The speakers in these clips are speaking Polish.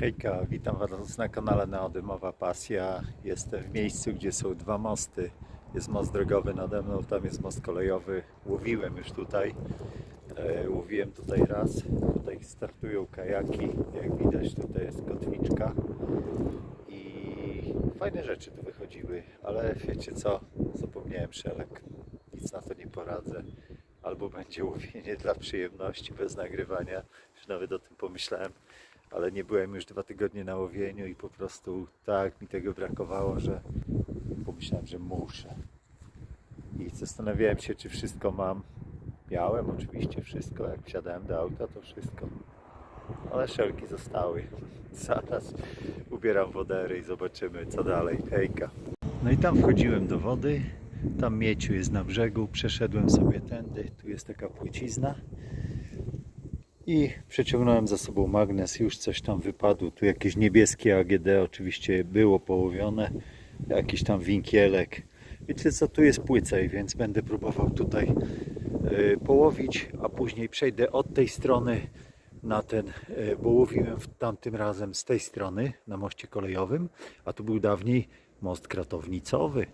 Hejka, witam Was na kanale Neodymowa Pasja. Jestem w miejscu, gdzie są dwa mosty. Jest most drogowy nade mną, tam jest most kolejowy. Łowiłem już tutaj. E, łowiłem tutaj raz. Tutaj startują kajaki. Jak widać, tutaj jest kotwiczka. I fajne rzeczy tu wychodziły, ale wiecie co? Zapomniałem szelek. Nic na to nie poradzę. Albo będzie łowienie dla przyjemności, bez nagrywania. Już nawet o tym pomyślałem ale nie byłem już dwa tygodnie na łowieniu i po prostu tak mi tego brakowało, że pomyślałem, że muszę. I zastanawiałem się, czy wszystko mam. Miałem oczywiście wszystko, jak wsiadałem do auta, to wszystko. Ale szelki zostały. Zaraz ubieram wodery i zobaczymy, co dalej. Hejka. No i tam wchodziłem do wody. Tam mieciu jest na brzegu. Przeszedłem sobie tędy. Tu jest taka płycizna i przeciągnąłem za sobą magnes, już coś tam wypadło, tu jakieś niebieskie AGD oczywiście było połowione, jakiś tam winkielek. Wiecie co, tu jest płycej, więc będę próbował tutaj y, połowić, a później przejdę od tej strony na ten, y, bo łowiłem tamtym razem z tej strony na moście kolejowym, a tu był dawniej most kratownicowy.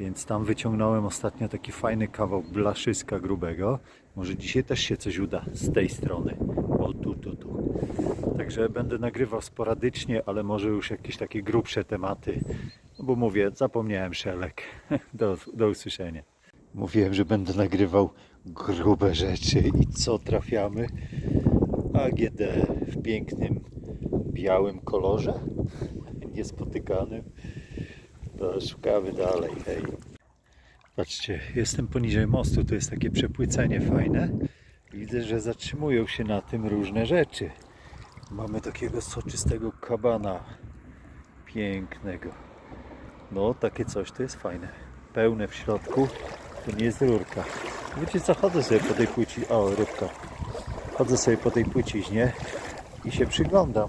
Więc tam wyciągnąłem ostatnio taki fajny kawał blaszyska grubego. Może dzisiaj też się coś uda z tej strony. O tu, tu, tu. Także będę nagrywał sporadycznie, ale może już jakieś takie grubsze tematy. No bo mówię, zapomniałem szelek. Do, do usłyszenia. Mówiłem, że będę nagrywał grube rzeczy i co trafiamy? AGD w pięknym białym kolorze, niespotykanym. To szukamy dalej, hej. Patrzcie, jestem poniżej mostu, tu jest takie przepłycenie fajne. Widzę, że zatrzymują się na tym różne rzeczy. Mamy takiego soczystego kabana. Pięknego. No, takie coś to jest fajne. Pełne w środku. To nie jest rurka. Wiecie co, chodzę sobie po tej płyci... O, rybka. Chodzę sobie po tej płyciźnie i się przyglądam.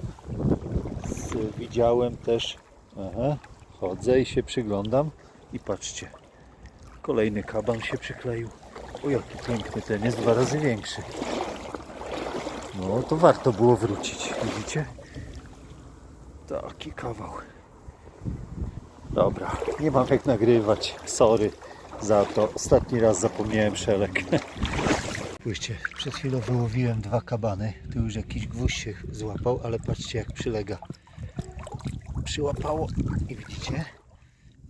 Widziałem też... Aha, chodzę i się przyglądam i patrzcie. Kolejny kaban się przykleił. O jaki piękny ten jest, dwa razy większy. No to warto było wrócić, widzicie? Taki kawał. Dobra, nie mam jak nagrywać. Sorry za to. Ostatni raz zapomniałem szelek. Spójrzcie, przed chwilą wyłowiłem dwa kabany. Tu już jakiś gwóźdź się złapał, ale patrzcie jak przylega. Przyłapało i widzicie?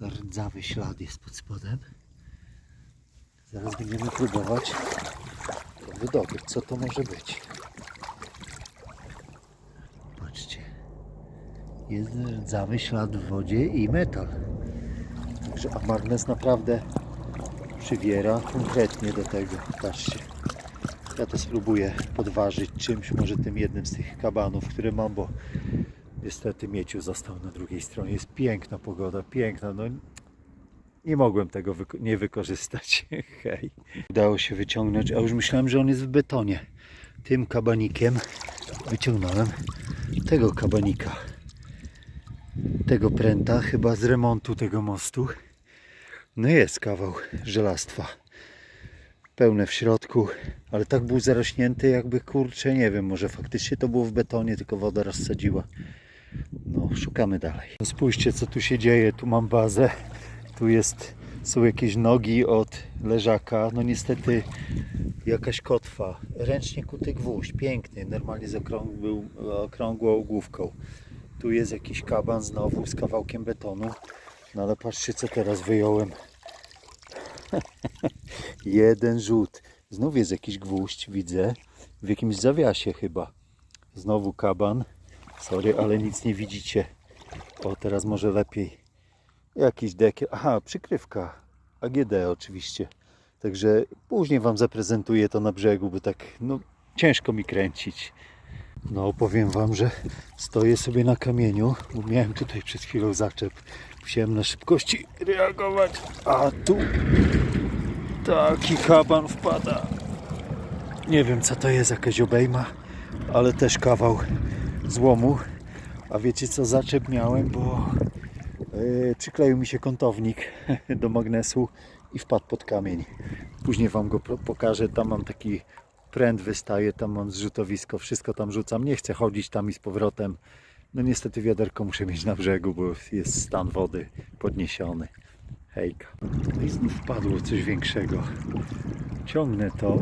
Rdzawy ślad jest pod spodem. Zaraz będziemy próbować to wydobyć. Co to może być? Patrzcie. Jest rdzawy ślad w wodzie i metal. Także a magnes naprawdę przywiera konkretnie do tego. Patrzcie. Ja to spróbuję podważyć czymś, może tym jednym z tych kabanów, które mam, bo niestety mieciu został na drugiej stronie. Jest piękna pogoda, piękna. No, nie mogłem tego wyko- nie wykorzystać. Hej. Udało się wyciągnąć, a już myślałem, że on jest w betonie. Tym kabanikiem wyciągnąłem tego kabanika. Tego pręta, chyba z remontu tego mostu. No jest kawał żelastwa. Pełne w środku, ale tak był zarośnięty, jakby kurczę, nie wiem, może faktycznie to było w betonie, tylko woda rozsadziła. No, szukamy dalej. No spójrzcie, co tu się dzieje. Tu mam bazę. Tu jest, są jakieś nogi od leżaka. No niestety jakaś kotwa. Ręcznie kuty gwóźdź. Piękny. Normalnie z okrągłą, okrągłą główką. Tu jest jakiś kaban znowu z kawałkiem betonu. No ale patrzcie, co teraz wyjąłem. Jeden rzut. Znów jest jakiś gwóźdź, widzę. W jakimś zawiasie chyba. Znowu kaban. Sorry, ale nic nie widzicie. O, teraz może lepiej. Jakiś dekiel. Aha, przykrywka. AGD oczywiście. Także później Wam zaprezentuję to na brzegu, bo tak no, ciężko mi kręcić. No, powiem Wam, że stoję sobie na kamieniu, bo miałem tutaj przed chwilą zaczep. Musiałem na szybkości reagować. A tu taki kaban wpada. Nie wiem co to jest, jakaś obejma, ale też kawał złomu. A wiecie co zaczep miałem, bo yy, przykleił mi się kątownik do magnesu i wpadł pod kamień. Później Wam go pokażę. Tam mam taki pręt wystaje, tam mam zrzutowisko, wszystko tam rzucam. Nie chcę chodzić tam i z powrotem. No niestety wiaderko muszę mieć na brzegu, bo jest stan wody podniesiony. Hejka. I znów wpadło coś większego. Ciągnę to.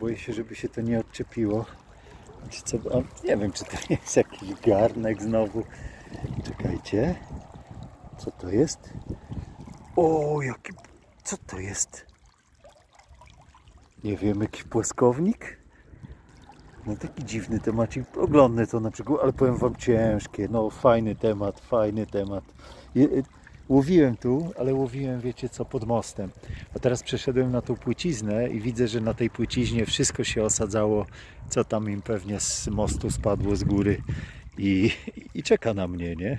Boję się, żeby się to nie odczepiło. Co, nie wiem, czy to jest jakiś garnek znowu. Czekajcie. Co to jest? O, jaki... Co to jest? Nie wiem, jakiś płaskownik? No taki dziwny temacik. Oglądnę to na przykład, ale powiem wam ciężkie. No fajny temat, fajny temat. Łowiłem tu, ale łowiłem, wiecie co, pod mostem. A teraz przeszedłem na tą płyciznę i widzę, że na tej płyciźnie wszystko się osadzało, co tam im pewnie z mostu spadło z góry i, i czeka na mnie, nie?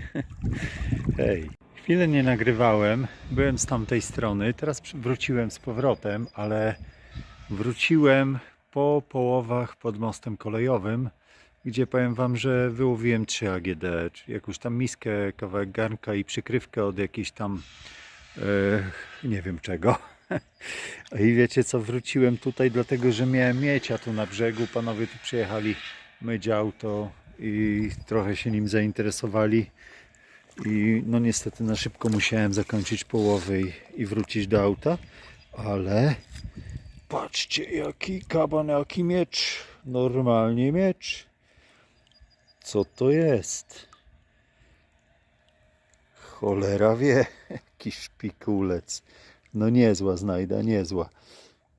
Hej. Chwilę nie nagrywałem, byłem z tamtej strony, teraz wróciłem z powrotem, ale wróciłem po połowach pod mostem kolejowym, gdzie powiem Wam, że wyłowiłem 3 AGD, czyli jakąś tam miskę, kawałek garnka i przykrywkę od jakiejś tam e, nie wiem czego. I wiecie co, wróciłem tutaj dlatego, że miałem miecia tu na brzegu, panowie tu przyjechali myć auto i trochę się nim zainteresowali. I no niestety na szybko musiałem zakończyć połowę i, i wrócić do auta, ale patrzcie jaki kaban, jaki miecz, normalnie miecz. Co to jest? Cholera wie, jaki szpikulec. No niezła znajda, niezła.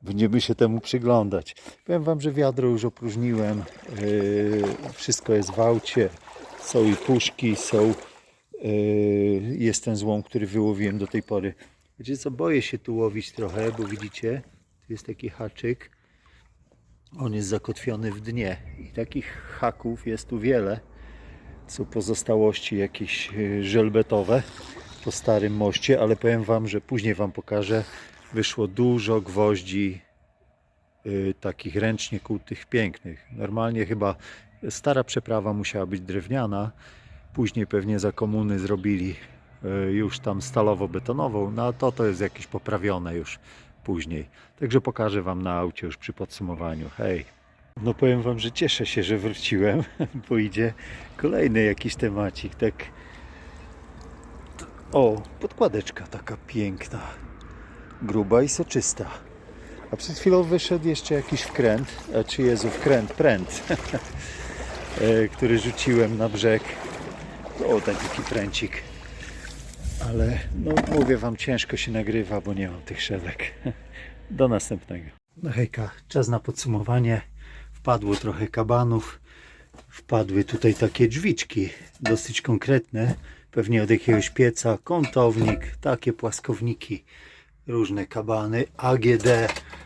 Będziemy się temu przyglądać. Powiem Wam, że wiadro już opróżniłem. Yy, wszystko jest w aucie. Są i puszki, są Yy, jest ten złom, który wyłowiłem do tej pory. Wiecie co, boję się tu łowić trochę, bo widzicie, tu jest taki haczyk. On jest zakotwiony w dnie i takich haków jest tu wiele. Są pozostałości jakieś yy, żelbetowe po starym moście, ale powiem Wam, że później Wam pokażę. Wyszło dużo gwoździ yy, takich ręcznie kutych, pięknych. Normalnie chyba stara przeprawa musiała być drewniana, Później pewnie za komuny zrobili e, już tam stalowo-betonową, no a to to jest jakieś poprawione już później. Także pokażę Wam na aucie już przy podsumowaniu. Hej! No powiem Wam, że cieszę się, że wróciłem, bo idzie kolejny jakiś temacik, tak... O, podkładeczka taka piękna, gruba i soczysta. A przed chwilą wyszedł jeszcze jakiś wkręt, a czy Jezu, wkręt, pręt, e, który rzuciłem na brzeg. O, taki pręcik. Ale no mówię wam, ciężko się nagrywa, bo nie mam tych szewek. Do następnego. No hejka, czas na podsumowanie. Wpadło trochę kabanów. Wpadły tutaj takie drzwiczki, dosyć konkretne. Pewnie od jakiegoś pieca, kątownik, takie płaskowniki, różne kabany, AGD.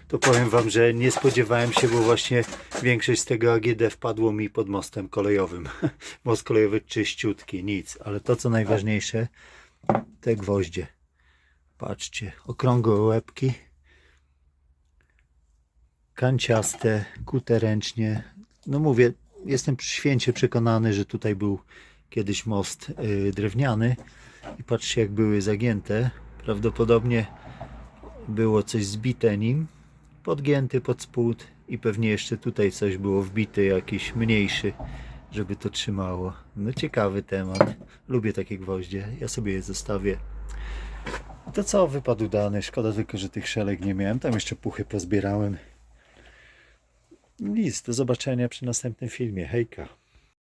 To powiem wam, że nie spodziewałem się, bo właśnie większość z tego AGD wpadło mi pod mostem kolejowym. Most kolejowy czyściutki, nic. Ale to co najważniejsze, te gwoździe. Patrzcie, okrągłe łebki, kanciaste, kute ręcznie. No mówię, jestem święcie przekonany, że tutaj był kiedyś most y, drewniany i patrzcie jak były zagięte. Prawdopodobnie było coś zbite nim, podgięty pod spód i pewnie jeszcze tutaj coś było wbite, jakiś mniejszy, żeby to trzymało. No ciekawy temat. Lubię takie gwoździe. Ja sobie je zostawię. To co, wypadł dany. Szkoda tylko, że tych szelek nie miałem. Tam jeszcze puchy pozbierałem. Nic, do zobaczenia przy następnym filmie. Hejka.